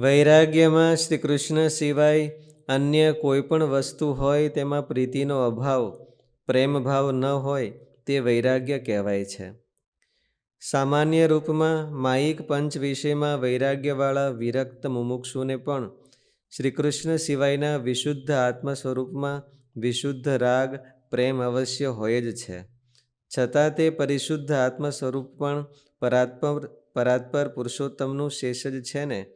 વૈરાગ્યમાં શ્રી કૃષ્ણ સિવાય અન્ય કોઈ પણ વસ્તુ હોય તેમાં પ્રીતિનો અભાવ, પ્રેમભાવ ન હોય તે વૈરાગ્ય કહેવાય છે. સામાન્ય રૂપમાં માયિક પંચ વિષયમાં વૈરાગ્યવાળા વિરક્ત મુમુક્ષુને પણ શ્રી કૃષ્ણ સિવાયના વિશુદ્ધ આત્મ સ્વરૂપમાં વિશુદ્ધ રાગ, પ્રેમ અવશ્ય હોય જ છે. છતાં તે પરિશુદ્ધ આત્મ સ્વરૂપ પણ પરાત્પર પરાત્પર પુરુષોત્તમનું શેષ જ છે ને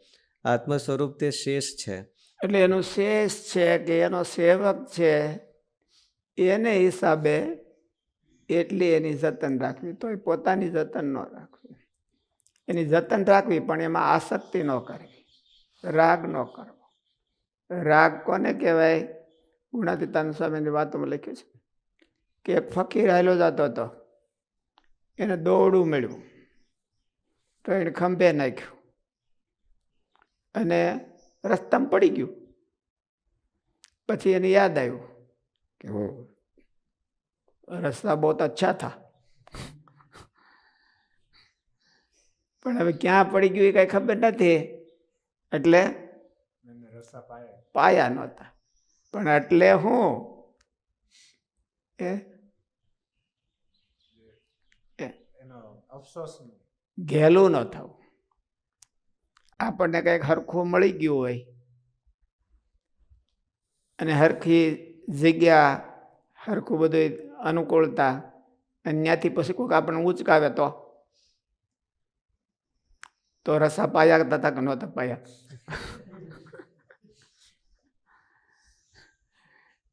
આત્મ સ્વરૂપ તે શેષ છે. એટલે એનું શેષ છે કે એનો સેવક છે, એને હિસાબે એટલી એની જતન રાખવી. તો એ પોતાની જતન ન રાખવી. એની જતન રાખવી, પણ એમાં આસક્તિ ન કરવી. રાગ ન કરવો. રાગ કોને કહેવાય? ગુણાતીતાન સ્વામીની વાતોમાં લખ્યું છે કે એક ફકીર હાલો જતો હતો. એને દોડું મળ્યું તો એને ખંભે નાખ્યું. અને રસ્તામાં પડી ગયું. પછી એને યાદ આવ્યું કે હો રસ્તા બહુ અચ્છા થા. પણ હવે ક્યાં પડી ગયું એ કઈ ખબર નથી. એટલે પાયા નહોતા. પણ એટલે હું એ ઘેલું ન થવું આપણને કંઈક હરખું મળી ગયું હોય. અને હરખી જગ્યા, હરખું બધું અનુકૂળતા અને ત્યાંથી પછી કોઈક આપણને ઉચકાવે તો? તો રસા પાયા તથા કે નહોતા પાયા?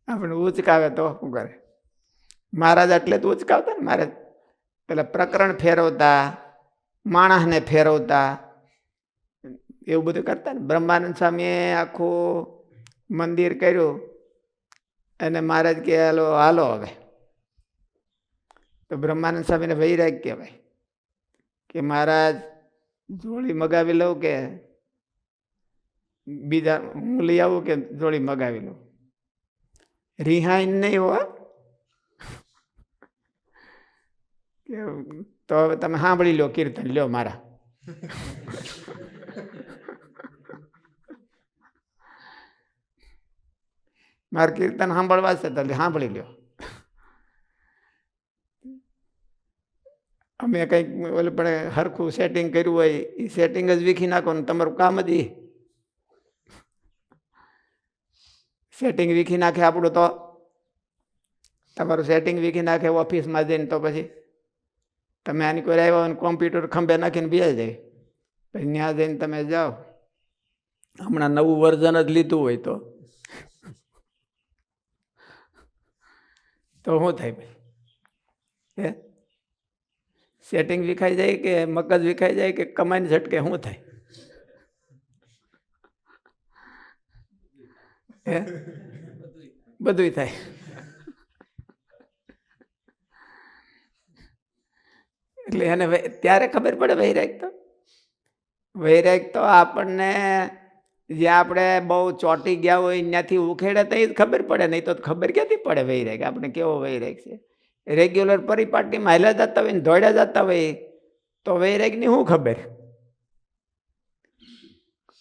આપણે ઉચકાવે તો શું કરે? મહારાજ એટલે તો ઉચકાવતા ને મહારાજ? પેલા પ્રકરણ ફેરવતા, માણસને ફેરવતા એવું બધું કરતા ને. બ્રહ્માનંદ સ્વામીએ આખું મંદિર કર્યું અને મહારાજ કે, હાલો હાલો હવે. તો બ્રહ્માનંદ સ્વામીને વૈરાગ કહેવાય કે, મહારાજ જોડી મગાવી લઉં કે બીજા, હું લઈ આવું કે જોડી મગાવી લઉં? રિહાઈન નહીં હો કે, તો હવે તમે સાંભળી લો, કીર્તન, લ્યો મારા. મારે કીર્તન સાંભળવા છે તો સાંભળી લ્યો. અમે કંઈક ઓલે પણ હરખું સેટિંગ કર્યું હોય, એ સેટિંગ જ વીખી નાખો ને તમારું કામ જ એ સેટિંગ વીખી નાખે આપણું તો. તમારું સેટિંગ વીખી નાખે ઓફિસમાં જઈને તો પછી તમે આની કોઈ આવ્યા હોય કોમ્પ્યુટર ખંભે નાખીને બે જાય. પછી ત્યાં જઈને તમે જાઓ. હમણાં નવું વર્ઝન જ લીધું હોય તો. તો શું થાય હે? સેટિંગ વિખાઈ જાય કે મગજ વિખાઈ જાય કે કમાઈને ઝટકે શું થાય? હે? બધું થાય. એટલે એને ત્યારે ખબર પડે વૈરાગ તો? વૈરાગ તો આપણને જ્યાં આપણે બહુ ચોંટી ગયા હોય ત્યાંથી ઉખેડે તો જ ખબર પડે, નહીં તો ખબર ક્યાંથી પડે વૈરાગ? આપણે કેવો વૈરાગ છે? રેગ્યુલર પરિપાટીમાં હાલ્યા જતા હોય ને દોડ્યા જતા હોય, તો વૈરાગની શું ખબર?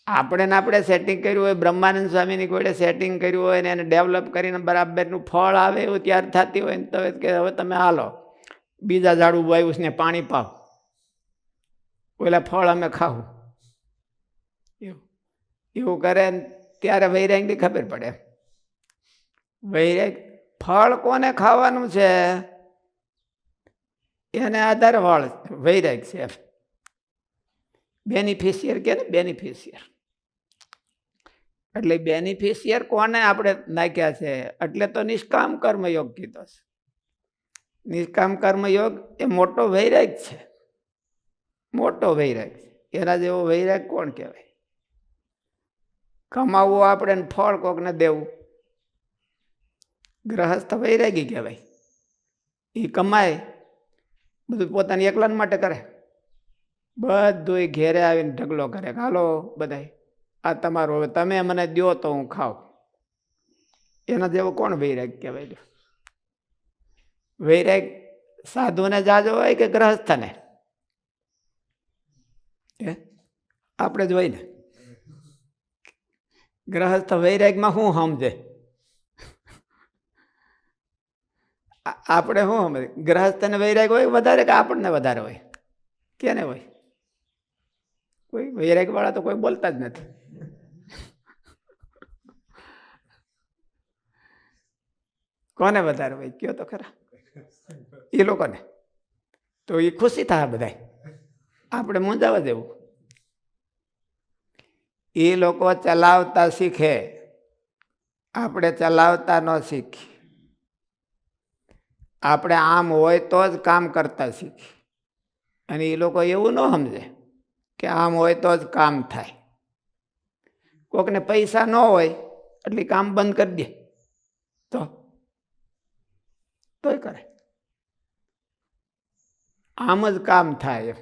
આપણે ને આપણે સેટિંગ કર્યું હોય, બ્રહ્માનંદ સ્વામીની કોઈ સેટિંગ કર્યું હોય ને એને ડેવલપ કરીને બરાબરનું ફળ આવે એવું ત્યાર થતી હોય ને તો કે હવે તમે હાલો, બીજા ઝાડું વાવ્યું ને પાણી પાવ. ઓલા ફળ અમે ખાવું એવું કરે ત્યારે વૈરાગની ખબર પડે. વૈરાગ ફળ કોને ખાવાનું છે? એને આધારે ફળ વૈરાગ છે. બેનિફિશિયર કે ને બેનિફિશિયર એટલે બેનિફિશિયર કોને આપણે નાખ્યા છે? એટલે તો નિષ્કામ કર્મયોગ કીધો છે. નિષ્કામ કર્મયોગ એ મોટો વૈરાગ છે. મોટો વૈરાગ છે. એના જેવો વૈરાગ કોણ કહેવાય? કમાવવું આપણે ને ફળ કોકને દેવું. ગ્રહસ્થ વૈરાગી કહેવાય. એ કમાય, બધું પોતાની એકલાન માટે કરે. બધું ઘેરે આવીને ઢગલો કરે હાલો બધાય, આ તમારું હવે તમે મને દો તો હું ખાઉં. એના જેવો કોણ વૈરાગ કહેવાય? વૈરાગ સાધુને જાજો હોય કે ગ્રહસ્થને? આપણે જ ને. ગ્રહસ્થ વૈરાગમાં શું સમજે આપણે શું સમજે ગ્રહસ્થને વૈરાગ હોય વધારે કે આપણને વધારે હોય કેને હોય કોઈ વૈરાગવાળા તો કોઈ બોલતા જ નથી કોને વધારે હોય કયો તો ખરા એ લોકોને તો એ ખુશી થાય બધા આપણે મૂંઝાવા દેવું એ લોકો ચલાવતા શીખે. આપણે ચલાવતા ન શીખી. આપણે આમ હોય તો જ કામ કરતા શીખી. અને એ લોકો એવું ન સમજે કે આમ હોય તો જ કામ થાય. કોકને પૈસા ન હોય એટલે કામ બંધ કરી દે. તો? તોય કરે. આમ જ કામ થાય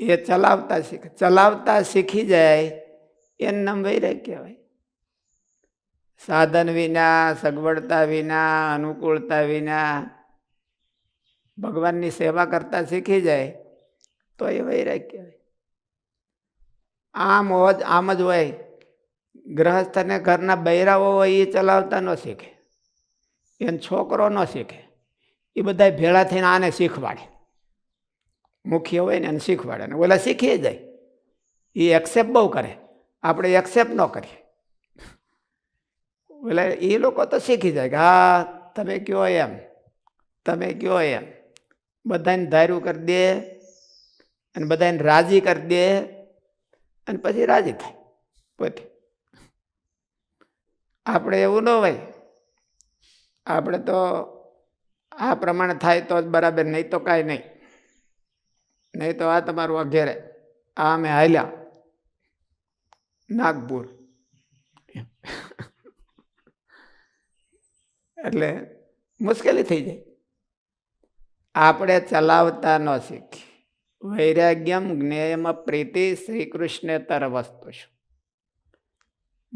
એ ચલાવતા શીખે. ચલાવતા શીખી જાય એને નામ વૈરાગ કહેવાય. સાધન વિના, સગવડતા વિના, અનુકૂળતા વિના, ભગવાનની સેવા કરતા શીખી જાય, તો એ વૈરાગ કહેવાય. આમ હોજ આમ જ હોય. ગ્રહસ્થને ઘરના બૈરાઓ હોય, એ ચલાવતા ન શીખે. એનો છોકરો ન શીખે. એ બધા ભેળા થઈને આને શીખવાડે. મુખ્ય હોય ને એને શીખવાડે. ને ઓલા શીખી જાય. એ એક્સેપ્ટ બહુ કરે. આપણે એક્સેપ્ટ ન કરીએ. એટલે એ લોકો તો શીખી જાય કે હા, તમે કયો એમ, તમે કયો એમ. બધાને ધાર્યું કરી દે અને બધાને રાજી કરી દે અને પછી રાજી થાય, પોતે. આપણે એવું ન હોય. આપણે તો આ પ્રમાણે થાય તો જ બરાબર, નહીં તો કાંઈ નહીં. નહીં તો આ તમારું અઘેરે. આ અમે હાલ્યા. નાગપુર. એટલે મુશ્કેલી થઈ જાય. આપણે ચલાવતા ન શીખી વૈરાગ્યમ જ્ઞેયમ પ્રીતિ શ્રી કૃષ્ણ તર વસ્તુ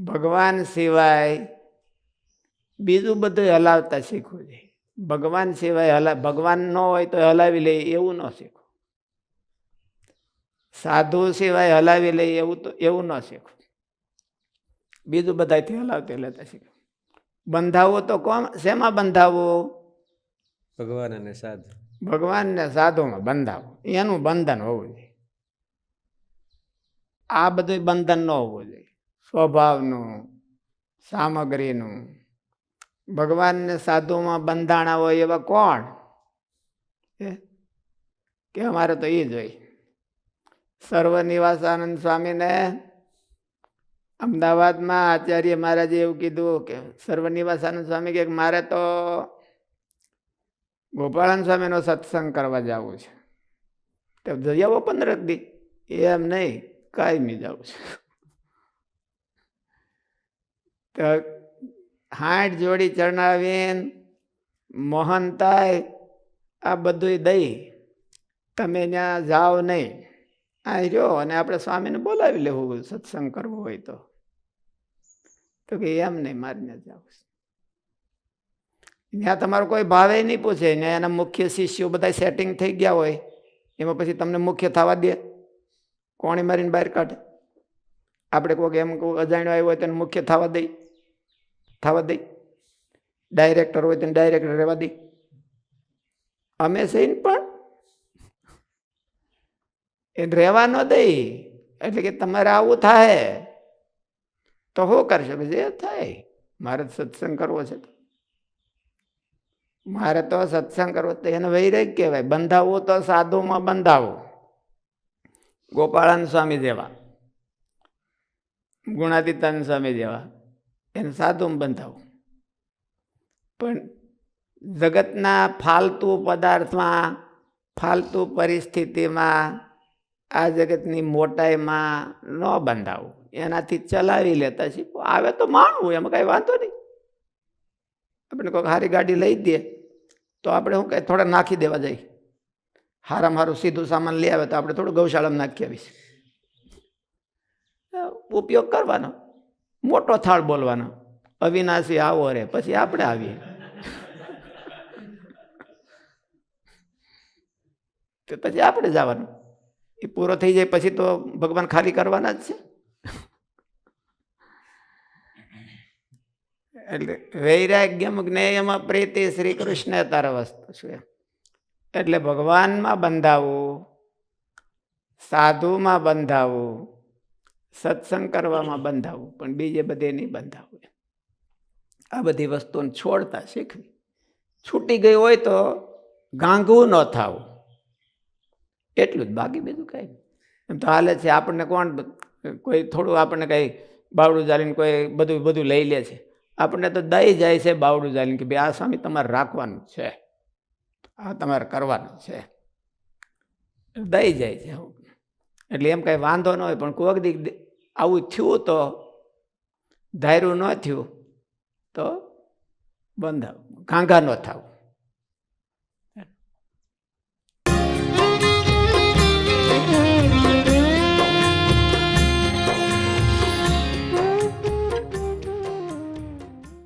ભગવાન સિવાય બીજું બધું હલાવતા શીખવું જોઈએ. ભગવાન સિવાય હલા ભગવાન ન હોય તો હલાવી લે એવું ન શીખવું. સાધુ સિવાય હલાવી લે એવું તો એવું ન શીખવું. બીજું બધાથી હલાવતી લેતા શીખવું બંધાવો તો કોમ શેમાં બંધાવો? ભગવાન અને સાધુ. ભગવાનને સાધુમાં બંધાવો. એનું બંધન હોવું જોઈએ. આ બધું બંધન ન હોવું જોઈએ. સ્વભાવનું સામગ્રીનું. ભગવાનને સાધુમાં બંધાણા હોય એવા કોણ? કે અમારે તો એ જોઈ હોય. સર્વનિવાસાનંદ સ્વામીને અમદાવાદમાં આચાર્ય મહારાજે એવું કીધું કે સર્વનિવાસાનંદ સ્વામી કે મારે તો ગોપાળન સ્વામીનો સત્સંગ કરવા જવું છે. તો જઈ આવો પંદર દી. એમ નહીં, કાયમી જવું છે. તો હાઠ જોડી ચરણાવીન મોહનતાય આ બધું દઈ. તમે ત્યાં જાઓ નહીં. આ રહ્યો અને આપણે સ્વામીને બોલાવી લેવું સત્સંગ કરવો હોય તો. તો કે એમ નહીં મારીને જાઉં. જાવ ત્યાં તમારો કોઈ ભાવે નહીં પૂછે, ને એના મુખ્ય શિષ્યો બધા સેટિંગ થઈ ગયા હોય, એમાં પછી તમને મુખ્ય થવા દે. કોણી મારીને બહાર કાઢે? આપણે કોઈક એમ કોઈ અજાણ્યો આવ્યો હોય તેને મુખ્ય થવા દઈ થવા દઈ ડાયરેક્ટર હોય તેને ડાયરેક્ટર રહેવા દઈ અમે સહીને પણ એ રહેવા ન દઈ એટલે કે તમારે આવું થાય. તો હો કરશો? કે જે થાય. મારે સત્સંગ કરવો છે તો. મારે તો સત્સંગ કરવો તો એને વૈરાગ કહેવાય. બંધાવવો તો સાધુમાં બંધાવો. ગોપાળાન સ્વામી જેવા ગુણાદિતાન સ્વામી જેવા, એને સાધુમાં બંધાવો. પણ જગતના ફાલતુ પદાર્થમાં, ફાલતુ પરિસ્થિતિમાં, આ જગતની મોટાઈમાં ન બંધાવું. એનાથી ચલાવી લેતા શીખો આવે તો માણવું, એમાં કાંઈ વાંધો નહીં. આપણે કોઈ સારી ગાડી લઈ દઈએ તો આપણે શું કહે થોડા નાખી દેવા જઈએ હારામાં હારું સીધું સામાન લઈ આવે તો આપણે થોડું ગૌશાળામાં નાખી આવીશ. ઉપયોગ કરવાનો. મોટો થાળ બોલવાનો. અવિનાશી આવો રે, પછી આપણે આવીએ. તો પછી આપણે જવાનું. એ પૂરો થઈ જાય, પછી તો ભગવાન ખાલી કરવાના જ છે. એટલે વૈરાગ્યમ જ્ઞેયમાં પ્રીતિ શ્રી કૃષ્ણ તાર વસ્તુ છે એટલે ભગવાનમાં બંધાવવું સાધુમાં બંધાવવું સત્સંગ કરવામાં બંધાવવું પણ બીજે બધે નહીં બંધાવવું આ બધી વસ્તુને છોડતા શીખવી. છૂટી ગઈ હોય તો ગાંગવું ન થવું. એટલું જ બાકી બીજું કાંઈ એમ તો હાલે છે, આપણને કોણ કોઈ થોડું આપણને કંઈ બાવડું ચાલીને કોઈ બધું બધું લઈ લે છે. આપણને તો દઈ જાય છે બાવડું ચાલીને કે ભાઈ આ સ્વામી તમારે રાખવાનું છે. આ તમારે કરવાનું છે. દઈ જાય છે એટલે એમ કાંઈ વાંધો ન હોય, પણ કોઈક દી આવું થયું તો, ધાર્યું ન થયું તો બંધ ઘાંઘા ન થવું.